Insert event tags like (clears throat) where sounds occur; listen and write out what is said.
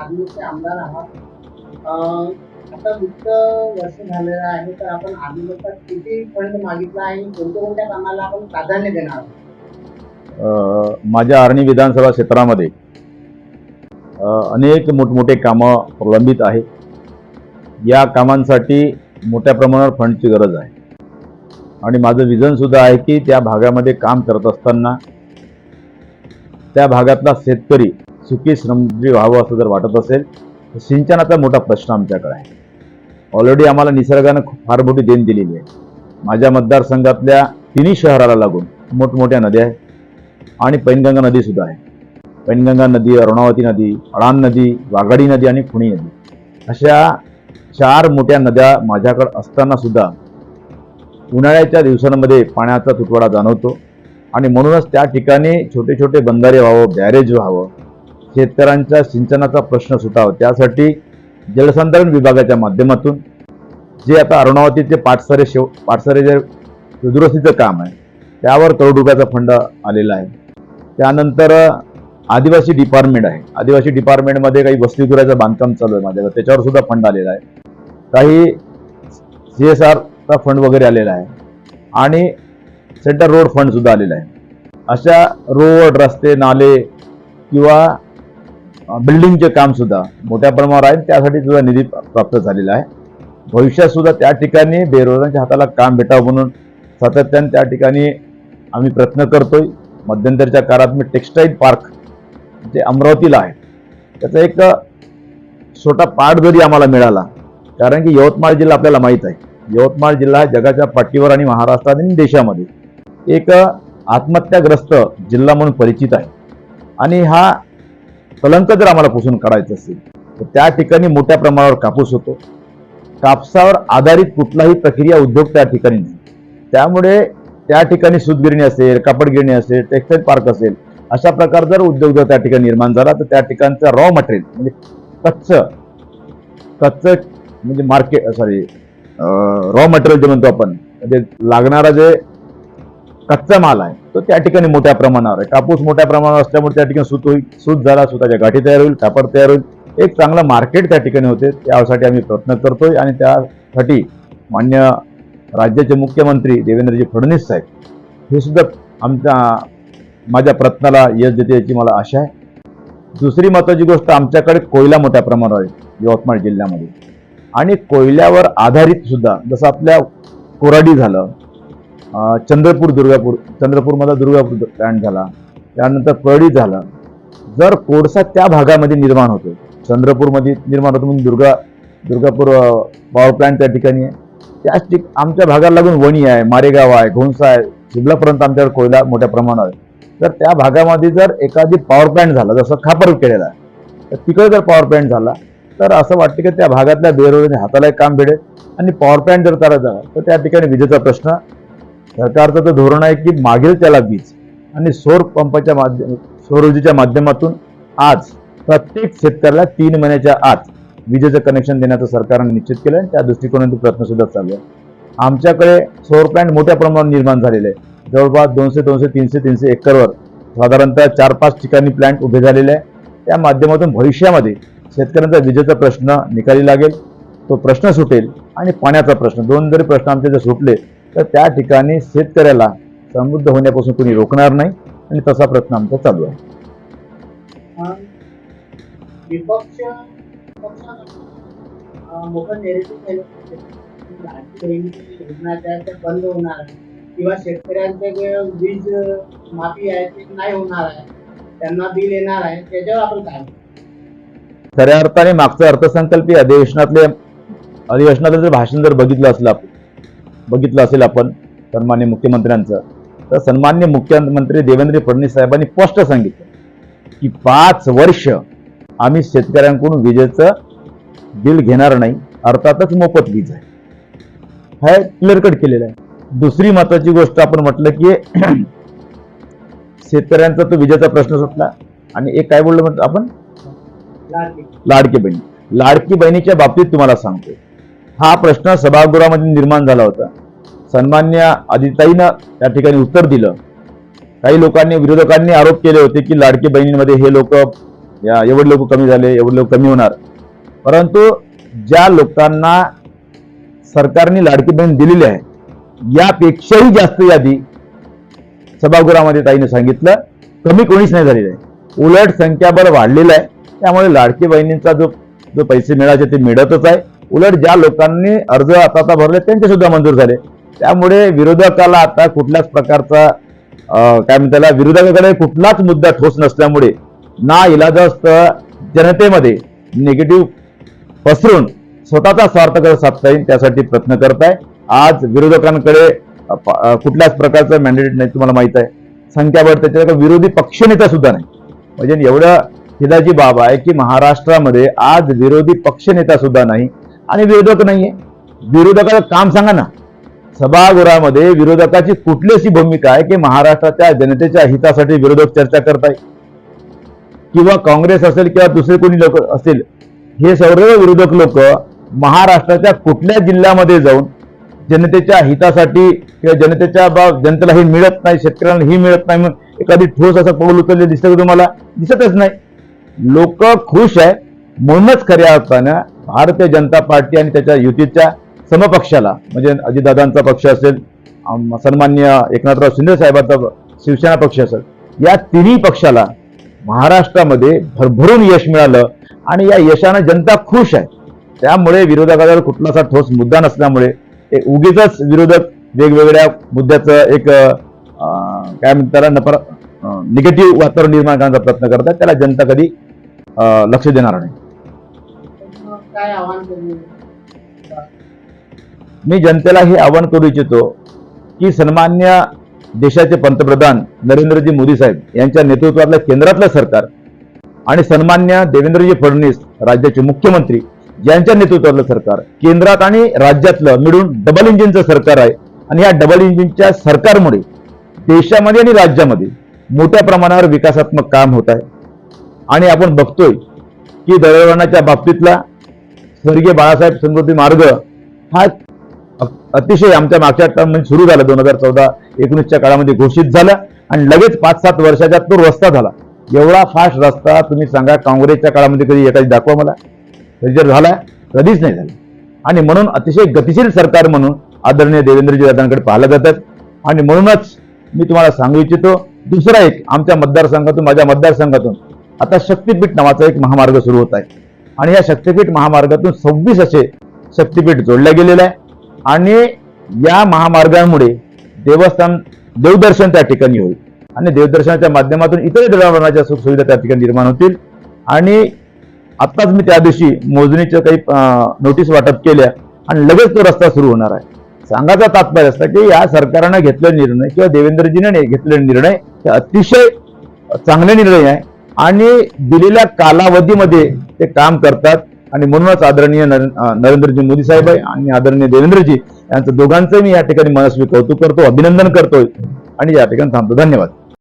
आदिवासी आमदार आहात. आता वित्त वर्ष झालेलं आहे तर आपण आदिवासात किती फंड मागितला आहे कोणत्या कोणत्या कामाला आपण प्राधान्य देणार माझ्या आर्णी विधानसभा क्षेत्रामध्ये अनेक मोठमोठे कामं प्रलंबित आहे या कामांसाठी मोठ्या प्रमाणावर फंडची गरज आहे. आणि माझं विजनसुद्धा आहे की त्या भागामध्ये काम करत असताना त्या भागातला शेतकरी सुखी श्रमजी व्हावं असं जर वाटत असेल तर सिंचनाचा मोठा प्रश्न आमच्याकडे आहे. ऑलरेडी आम्हाला निसर्गानं खूप फार मोठी देण दिलेली आहे. माझ्या मतदारसंघातल्या तिन्ही शहराला लागून मोठमोठ्या नद्या आहेत आणि पैनगंगा नदीसुद्धा आहे. पैनगंगा नदी अरुणावती नदी अळान नदी वाघाडी नदी आणि खुणी नदी. अशा चार मोठ्या नद्या माझ्याकडे असतानासुद्धा उन्हाळ्याच्या दिवसांमध्ये पाण्याचा तुटवडा जाणवतो आणि म्हणूनच त्या ठिकाणी छोटे छोटे बंधारे व्हावं बॅरेज व्हावं शेतकऱ्यांच्या सिंचनाचा प्रश्न सुटावा त्यासाठी जलसंधारण विभागाच्या माध्यमातून जे आता अरुणावतीचे पाटसरे शेव पाटसरे जे दुरुस्तीचं काम आहे त्यावर करोड रुपयाचा फंड आलेला आहे. त्यानंतर आदिवासी डिपार्टमेंट आहे. आदिवासी डिपार्टमेंटमध्ये काही वसतिगृहाचं बांधकाम चालू आहे माझ्याकडे. त्याच्यावर सुद्धा फंड आलेला आहे. काही सी एस आरचा फंड वगैरे आलेला आहे. आणि सेंटर रोड फंडसुद्धा आलेला आहे. अशा रोड रस्ते नाले किंवा बिल्डिंगचे काम सुद्धा मोठ्या प्रमाणावर आहे. त्यासाठी सुद्धा निधी प्राप्त झालेला आहे. भविष्यात सुद्धा त्या ठिकाणी बेरोजगारांच्या हाताला काम भेटावं म्हणून सातत्याने त्या ठिकाणी आम्ही प्रयत्न करतोय. मध्यंतरीच्या काळात मी टेक्स्टाईल पार्क जे अमरावतीला आहे त्याचा एक छोटा पाठ जरी आम्हाला मिळाला कारण की यवतमाळ जिल्हा आपल्याला माहीत आहे. यवतमाळ जिल्हा हा जगाच्या पाठीवर आणि महाराष्ट्रात आणि देशामध्ये एक आत्महत्याग्रस्त जिल्हा म्हणून परिचित आहे. आणि हा कलंक जर आम्हाला पुसून काढायचं असेल तर त्या ठिकाणी मोठ्या प्रमाणावर कापूस होतो. कापसावर आधारित कुठलाही प्रक्रिया उद्योग त्या ठिकाणी नाही. त्यामुळे त्या ठिकाणी सूतगिरणी असेल कापडगिरणी असेल टेक्सटाईल पार्क असेल अशा प्रकार जर उद्योग जर त्या ठिकाणी निर्माण झाला तर त्या ठिकाणचं रॉ मटेरियल म्हणजे कच्च कच्च म्हणजे मार्केट सॉरी रॉ मटेरियल जे म्हणतो आपण म्हणजे लागणारा जे कच्चा माल आहे. तो त्या ठिकाणी मोठ्या प्रमाणावर आहे. कापूस मोठ्या प्रमाणावर असल्यामुळे त्या ठिकाणी सूत होईल. सूत झाला सुताच्या गाठी तयार होईल कापड तयार होईल. एक चांगलं मार्केट त्या ठिकाणी होते. त्यासाठी आम्ही प्रयत्न करतोय आणि त्यासाठी मान्य राज्याचे मुख्यमंत्री देवेंद्रजी फडणवीस साहेब हे सुद्धा आमच्या माझ्या प्रयत्नाला यश देते याची मला आशा आहे. दुसरी महत्त्वाची गोष्ट आमच्याकडे कोयला मोठ्या प्रमाणावर आहे यवतमाळ जिल्ह्यामध्ये. आणि कोयल्यावर आधारित सुद्धा जसं आपल्या कोराडी झालं चंद्रपूर दुर्गापूर चंद्रपूरमधला दुर्गापूर प्लॅन्ट झाला. त्यानंतर परळी झालं. जर कोळसा त्या भागामध्ये निर्माण होतो चंद्रपूरमध्ये निर्माण होतो म्हणजे दुर्गा दुर्गापूर पॉवर प्लॅन्ट त्या ठिकाणी आहे. त्याच ठिक आमच्या भागाला लागून वणी आहे मारेगाव आहे घोंसा आहे शिमलापर्यंत आमच्याकडे कोयला मोठ्या प्रमाणावर आहे. तर त्या भागामध्ये जर एखादी पॉवर प्लॅन्ट झाला जसं खापर केलेला आहे तर तिकडे जर पॉवर प्लॅन्ट झाला तर असं वाटतं की त्या भागातल्या बेरोजगार हाताला एक काम भेटेल आणि पॉवर प्लॅन्ट जर करायचा तर त्या ठिकाणी विजेचा प्रश्न सरकारचं तर धोरण आहे की मागेल त्याला वीज आणि सौर पंपाच्या माध्यम सौर ऊर्जेच्या माध्यमातून आज प्रत्येक शेतकऱ्याला तीन महिन्याच्या आत विजेचं कनेक्शन देण्याचं सरकारने निश्चित केलं आणि त्या दृष्टिकोनातून प्रयत्न सुद्धा चालू आहे. आमच्याकडे सौर प्लॅन्ट मोठ्या प्रमाणावर निर्माण झालेले आहे. जवळपास दोनशे दोनशे तीनशे तीनशे एकरवर साधारणतः चार पाच ठिकाणी प्लॅन्ट उभे झालेले आहे. त्या माध्यमातून भविष्यामध्ये शेतकऱ्यांचा विजेचा प्रश्न निकाली लागेल तो प्रश्न सुटेल आणि पाण्याचा प्रश्न दोन जरी प्रश्न आमचे जर सुटले तर त्या ठिकाणी शेतकऱ्याला समृद्ध होण्यापासून कोणी रोखणार नाही आणि तसा प्रयत्न आमचा चालू आहे. विपक्ष मोठं बंद होणार आहे किंवा शेतकऱ्यांचे वीज माफी आहे ते नाही होणार आहे त्यांना बिल येणार आहे त्याच्यावर आपण काय खऱ्या अर्थाने मागचं अर्थसंकल्पीय अधिवेशनातले अधिवेशनातलं जर भाषण जर बघितलं असलं आपण बघितलं असेल आपण सन्मान्य मुख्यमंत्र्यांचं. तर सन्मान्य मुख्यमंत्री देवेंद्र फडणवीस साहेबांनी स्पष्ट सांगितलं की पाच वर्ष आम्ही शेतकऱ्यांकडून विजेचं बिल घेणार नाही अर्थातच मोफत वीज आहे. हे क्लिअर कट केलेलं आहे. दुसरी महत्वाची गोष्ट आपण म्हटलं की (clears throat) शेतकऱ्यांचा तो विजेचा प्रश्न सुटला. आणि एक काय बोललो म्हटलं आपण? लाडकी लाडकी बहिणी. लाडकी बहिणीच्या बाबतीत तुम्हाला सांगतो हा प्रश्न सभागृहामध्ये निर्माण झाला होता. सन्मान्य आदिताईनं त्या ठिकाणी उत्तर दिलं. काही लोकांनी विरोधकांनी आरोप केले होते की लाडकी बहिणींमध्ये हे लोक या एवढे लोक कमी झाले एवढे लोक कमी होणार. परंतु ज्या लोकांना सरकारने लाडकी बहीण दिलेली आहे यापेक्षाही जास्त यादी सभागृहामध्ये ताईने सांगितलं. कमी कोणीच नाही झालेलं आहे. उलट संख्याबळ वाढलेलं आहे. त्यामुळे लाडकी बहिणींचा जो जो पैसे मिळायचे ते मिळतच आहे. उलट ज्या लोकांनी अर्ज आता आता भरले त्यांचे सुद्धा मंजूर झाले. त्यामुळे विरोधकाला आता कुठल्याच प्रकारचा काय म्हणताला त्याला, विरोधकाकडे कुठलाच मुद्दा ठोस नसल्यामुळे ना इलाजास्त जनतेमध्ये निगेटिव्ह पसरून स्वतःचा स्वार्थ कसं साधता येईल त्यासाठी प्रयत्न करत आहे. आज विरोधकांकडे कुठल्याच प्रकारचं मॅन्डेट नाही तुम्हाला माहीत आहे. संख्याबळ त्याच्याकडे विरोधी पक्षनेता सुद्धा नाही. म्हणजे एवढं हिदाची बाब आहे की महाराष्ट्रामध्ये आज विरोधी पक्षनेता सुद्धा नाही. आणि विरोधक नाहीये. विरोधकाचं काम सांगा ना. सभागृहामध्ये विरोधकाची कुठली अशी भूमिका आहे की महाराष्ट्राच्या जनतेच्या हितासाठी विरोधक चर्चा करताय? किंवा काँग्रेस असेल किंवा दुसरे कोणी लोक असतील हे सर्व विरोधक लोक महाराष्ट्राच्या कुठल्या जिल्ह्यामध्ये जाऊन जनतेच्या हितासाठी किंवा जनतेच्या बाब जनतेला हे मिळत नाही शेतकऱ्यांना ही मिळत नाही म्हणून एखादी ठोस असं पाऊल उचलले दिसतं तुम्हाला? दिसतच नाही. लोक खुश आहे म्हणूनच खऱ्या अर्थानं भारतीय जनता पार्टी आणि त्याच्या युतीच्या समपक्षाला म्हणजे अजितदादांचा पक्ष असेल सन्मान्य एकनाथराव शिंदे साहेबांचा शिवसेना पक्ष असेल या तिन्ही पक्षाला महाराष्ट्रामध्ये भरभरून यश मिळालं आणि या यशानं जनता खुश आहे. त्यामुळे विरोधकाला कुठलासा ठोस मुद्दा नसल्यामुळे ते उगीच विरोधक वेगवेगळ्या मुद्द्याचं एक अं, काय म्हणतात नफर निगेटिव्ह वातावरण निर्माण करण्याचा प्रयत्न करतात. त्याला जनता कधी लक्ष देणार नाही. काय आव्हान करू? मी जनतेला हे आवाहन करू इच्छितो की सन्मान्य देशाचे पंतप्रधान नरेंद्रजी मोदी साहेब यांच्या नेतृत्वातलं केंद्रातलं सरकार आणि सन्मान्य देवेंद्रजी फडणवीस राज्याचे मुख्यमंत्री यांच्या नेतृत्वातलं सरकार केंद्रात आणि राज्यातलं मिळून डबल इंजिनचं सरकार आहे. आणि या डबल इंजिनच्या सरकारमुळे देशामध्ये आणि राज्यामध्ये मोठ्या प्रमाणावर विकासात्मक काम होत आहे. आणि आपण बघतोय की दळणवळणाच्या बाबतीतला स्वर्गीय बाळासाहेब समृद्धी मार्ग हा अतिशय आमच्या मागच्या टर्म सुरू झाला. दोन हजार चौदा एकोणीसच्या काळामध्ये घोषित झाला आणि लगेच पाच सात वर्षाच्या तो रस्ता झाला. एवढा फास्ट रस्ता तुम्ही सांगा काँग्रेसच्या काळामध्ये कधी एखादी दाखवा मला. कधी जर झाला कधीच नाही झाला. आणि म्हणून अतिशय गतिशील सरकार म्हणून आदरणीय देवेंद्रजी दादांकडे पाहिलं जातात आणि म्हणूनच मी तुम्हाला सांगू इच्छितो दुसरा एक आमच्या मतदारसंघातून माझ्या मतदारसंघातून आता शक्तीपीठ नावाचा एक महामार्ग सुरू होत आहे. आणि या शक्तीपीठ महामार्गातून सव्वीस असे शक्तीपीठ जोडल्या गेलेले आहे. आणि या महामार्गामुळे देवस्थान देवदर्शन त्या ठिकाणी होईल. आणि देवदर्शनाच्या माध्यमातून इतर दळणवळणाच्या सुखसुविधा त्या ठिकाणी निर्माण होतील. आणि आत्ताच मी त्या दिवशी मोजणीच्या काही नोटीस वाटप केल्या आणि लगेच तो रस्ता सुरू होणार आहे. सांगायचा तात्पर्य असतं की या सरकारनं घेतलेला निर्णय किंवा देवेंद्रजीने घेतलेले निर्णय हे अतिशय चांगले निर्णय आहे. आणि दिलेल्या कालावधीमध्ये ते काम करतात. आणि म्हणूनच आदरणीय नरेंद्रजी मोदी साहेब आहे आणि आदरणीय देवेंद्रजी यांचं दोघांचं मी या ठिकाणी मनस्वी कौतुक करतो अभिनंदन करतोय. आणि या ठिकाणी थांबतो. धन्यवाद.